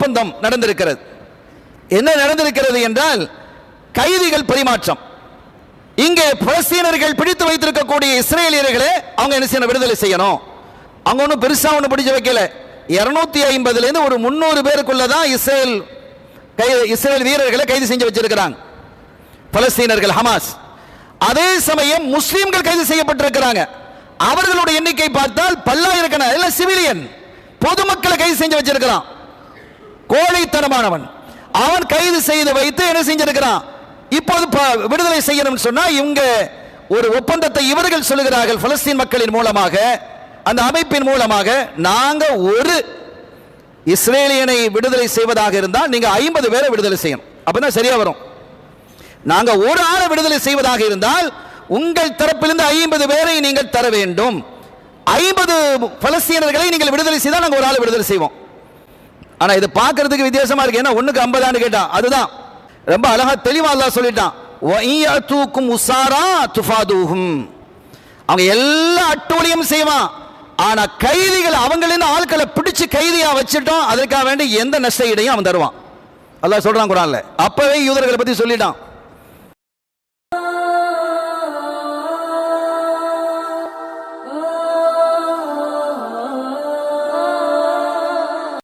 ஒப்பந்தம் நடந்திருக்கிறது. என்ன நடந்திருக்கிறது என்றால் கைதிகள் பரிமாற்றம். இங்கே பலஸ்தீனர்கள் பிடித்து வைத்திருக்கக்கூடிய இஸ்ரேலியர்களே அவங்க என்ன செய்யணும்? விடுதலை செய்யணும். அவங்க ஒன்றும் பெருசாக ஒன்று பிடிச்சு வைக்கல. இரநூத்தி ஐம்பதுலேருந்து ஒரு முந்நூறு பேருக்குள்ள தான் இஸ்ரேல் கை இஸ்ரேல் வீரர்களை கைது செஞ்சு வச்சிருக்கிறாங்க. பலஸ்தீனர்கள் ஹமாஸ். அதே சமயம் முஸ்லீம்கள் கைது செய்யப்பட்டிருக்கிறாங்க. அவர்களுடைய எண்ணிக்கை பார்த்தால் பல்லாயிரக்கணக்கான சிவிலியன் பொதுமக்களை கைது செஞ்சு வச்சிருக்கிறான். கோழைத்தனமானவன். அவன் கைது செய்து வைத்து என்ன செஞ்சிருக்கிறான்? இப்போது ப- விடுதலை செய்யணும்னு சொன்னா இவங்க ஒரு ஒப்பந்தத்தை இவர்கள் சொல்லுகிறார்கள் பலஸ்தீன் மக்களின் மூலமாக. அந்த அமைப்பின் மூலமாக நாங்க ஒரு இஸ்ரேலியனை விடுதலை செய்வதாக இருந்தால் நீங்க ஐம்பது பேரை விடுதலை செய்யணும். அப்பதான் சரியா வரும். நாங்க ஒரு ஆளை விடுதலை செய்வதாக இருந்தால் உங்கள் தரப்பிலிருந்து ஐம்பது பேரை நீங்கள் தர வேண்டும். ஐம்பது பலஸ்தீனர்களை நீங்கள் விடுதலை செய்தால் நாங்கள் ஒரு ஆளை விடுதலை செய்வோம். ஆனா இது பார்க்கறதுக்கு வித்தியாசமா இருக்கு. ஏன்னா ஒண்ணுக்கு ஐம்பதான்னு கேட்டான் அதுதான். ரொம்ப அழகா தெளிவா அல்லாஹ் சொல்லிட்டான். தூக்கும் உசாரா துஃபாதூகும் அவங்க எல்லா அட்டூழியம் செய்வான். ஆனா கைதிகள் அவங்களின் ஆட்களை பிடிச்சு கைதியா வச்சுட்டோம் அதற்காக வேண்டி எந்த நஷ்ட இடையும் அவன் தருவான். அல்லாஹ் சொல்றான் குரான்ல. அப்பவே யூதர்களை பத்தி சொல்லிட்டான்.